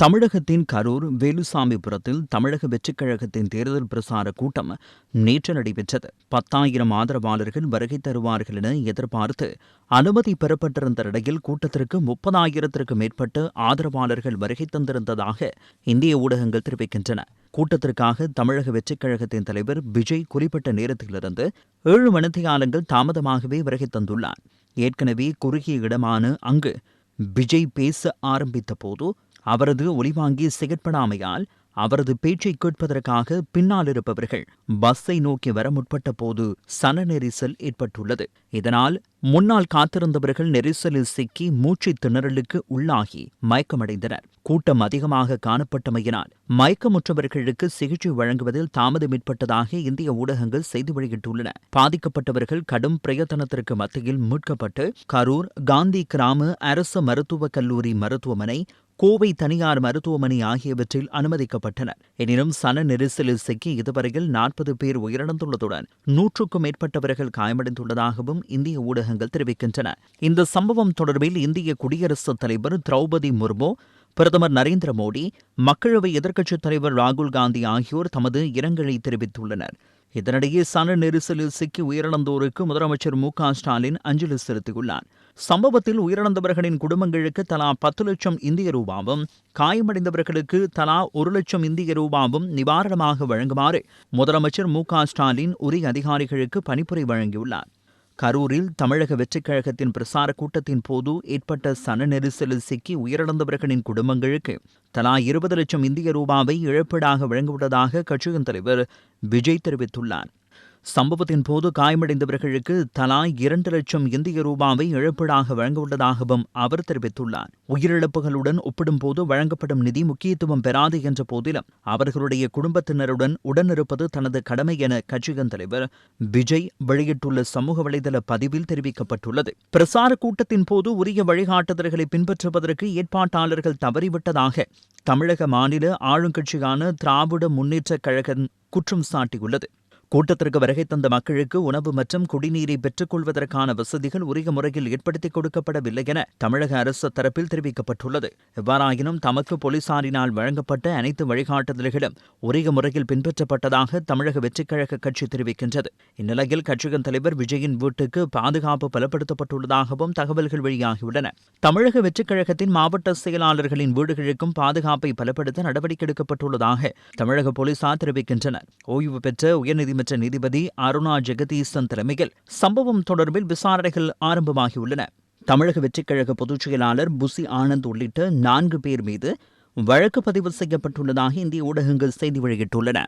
தமிழகத்தின் கரூர் வேலுசாமிபுரத்தில் தமிழக வெற்றிக் கழகத்தின் தேர்தல் பிரசார கூட்டம் நேற்று நடைபெற்றது. பத்தாயிரம் ஆதரவாளர்கள் வருகை தருவார்கள் என எதிர்பார்த்து அனுமதி பெறப்பட்டிருந்த நிலையில் கூட்டத்திற்கு முப்பதாயிரத்திற்கு மேற்பட்ட ஆதரவாளர்கள் வருகை தந்திருந்ததாக இந்திய ஊடகங்கள் தெரிவிக்கின்றன. கூட்டத்திற்காக தமிழக வெற்றிக் கழகத்தின் தலைவர் விஜய் குறிப்பிட்ட நேரத்திலிருந்து ஏழு மணித்தியாலங்கள் தாமதமாகவே வருகை தந்துள்ளார். ஏற்கனவே குறுகிய இடமான அங்கு விஜய் பேச ஆரம்பித்த போது அவரது ஒளிவாங்கி செயற்படாமையால் அவரது பேச்சை கேட்பதற்காக பின்னால் இருப்பவர்கள் பஸ்ஸை நோக்கி வர முற்பட்ட போது சன நெரிசல் ஏற்பட்டுள்ளது. இதனால் முன்னால் காத்திருந்தவர்கள் நெரிசலில் சிக்கி மூச்சு திணறலுக்கு உள்ளாகி மயக்கமடைந்தனர். கூட்டம் அதிகமாக காணப்பட்டமையினால் மயக்கமுற்றவர்களுக்கு சிகிச்சை வழங்குவதில் தாமதம் ஏற்பட்டதாக இந்திய ஊடகங்கள் செய்தி வெளியிட்டுள்ளன. பாதிக்கப்பட்டவர்கள் கடும் பிரயத்தனத்திற்கு மத்தியில் மீட்கப்பட்டு கரூர் காந்தி கிராம அரசு மருத்துவக் கல்லூரி மருத்துவமனை கோவை தனியார் மருத்துவமனை ஆகியவற்றில் அனுமதிக்கப்பட்டனர். எனினும் சன நெரிசலில் சிக்கி இதுவரையில் நாற்பது பேர் உயிரிழந்துள்ளதுடன் நூற்றுக்கும் மேற்பட்டவர்கள் காயமடைந்துள்ளதாகவும் இந்திய ஊடகங்கள் தெரிவிக்கின்றன. இந்த சம்பவம் தொடர்பில் இந்திய குடியரசுத் தலைவர் திரௌபதி முர்மு பிரதமர் நரேந்திர மோடி மக்களவை எதிர்க்கட்சித் தலைவர் ராகுல் காந்தி ஆகியோர் தமது இரங்கலை தெரிவித்துள்ளனர். இதனிடையே சன நெரிசலில் சிக்கி உயிரிழந்தோருக்கு முதலமைச்சர் மு ஸ்டாலின் அஞ்சலி செலுத்தியுள்ளார். சம்பவத்தில் உயிரிழந்தவர்களின் குடும்பங்களுக்கு தலா பத்து லட்சம் இந்திய ரூபாவும் காயமடைந்தவர்களுக்கு தலா ஒரு லட்சம் இந்திய ரூபாவும் நிவாரணமாக வழங்குமாறு முதலமைச்சர் மு ஸ்டாலின் உரிய அதிகாரிகளுக்கு பணிப்புரை வழங்கியுள்ளார். கரூரில் தமிழக வெற்றிக் கழகத்தின் பிரசார கூட்டத்தின் போது ஏற்பட்ட சன நெரிசலில் சிக்கி உயிரிழந்தவர்களின் குடும்பங்களுக்கு தலா இருபது லட்சம் இந்திய ரூபாவை இழப்பீடாக வழங்குவதாக கட்சியின் தலைவர் விஜய் தெரிவித்துள்ளார். சம்பவத்தின் போது காயமடைந்தவர்களுக்கு தலா இரண்டு லட்சம் இந்திய ரூபாவை இழப்பீடாக வழங்கவுள்ளதாகவும் அவர் தெரிவித்துள்ளார். உயிரிழப்புகளுடன் ஒப்பிடும்போது வழங்கப்படும் நிதி முக்கியத்துவம் பெறாது என்ற போதிலும் அவர்களுடைய குடும்பத்தினருடன் உடனிருப்பது தனது கடமை என கட்சியின் தலைவர் விஜய் வெளியிட்டுள்ள சமூக வலைதள பதிவில் தெரிவிக்கப்பட்டுள்ளது. பிரசார கூட்டத்தின் போது உரிய வழிகாட்டுதல்களை பின்பற்றுவதற்கு ஏற்பாட்டாளர்கள் தவறிவிட்டதாக தமிழக மாநில ஆளுங்கட்சியான திராவிட முன்னேற்றக் கழகம் குற்றம் சாட்டியுள்ளது. கூட்டத்திற்கு வருகை தந்த மக்களுக்கு உணவு மற்றும் குடிநீரை பெற்றுக் கொள்வதற்கான வசதிகள் உரிய முறையில் ஏற்படுத்திக் கொடுக்கப்படவில்லை என தமிழக அரசு தரப்பில் தெரிவிக்கப்பட்டுள்ளது. எவ்வாறாயினும் தமக்கு போலீசாரினால் வழங்கப்பட்ட அனைத்து வழிகாட்டுதல்களும் உரிய முறையில் பின்பற்றப்பட்டதாக தமிழக வெற்றிக்கழக கட்சி தெரிவிக்கின்றது. இந்நிலையில் கட்சியின் தலைவர் விஜயின் வீட்டுக்கு பாதுகாப்பு பலப்படுத்தப்பட்டுள்ளதாகவும் தகவல்கள் வெளியாகியுள்ளன. தமிழக வெற்றிக்கழகத்தின் மாவட்ட செயலாளர்களின் வீடுகளுக்கும் பாதுகாப்பை பலப்படுத்த நடவடிக்கை எடுக்கப்பட்டுள்ளதாக தமிழக போலீசார் தெரிவிக்கின்றனர். ஓய்வு பெற்ற உயர்நீதி நீதிமன்ற நீதிபதி அருணா ஜெகதீசன் தலைமையில் சம்பவம் தொடர்பில் விசாரணைகள் ஆரம்பமாகியுள்ளன. தமிழக வெற்றிக்கழக பொதுச் செயலாளர் புசி ஆனந்த் உள்ளிட்ட நான்கு பேர் மீது வழக்கு பதிவு செய்யப்பட்டுள்ளதாக இந்திய ஊடகங்கள் செய்தி வெளியிட்டுள்ளன.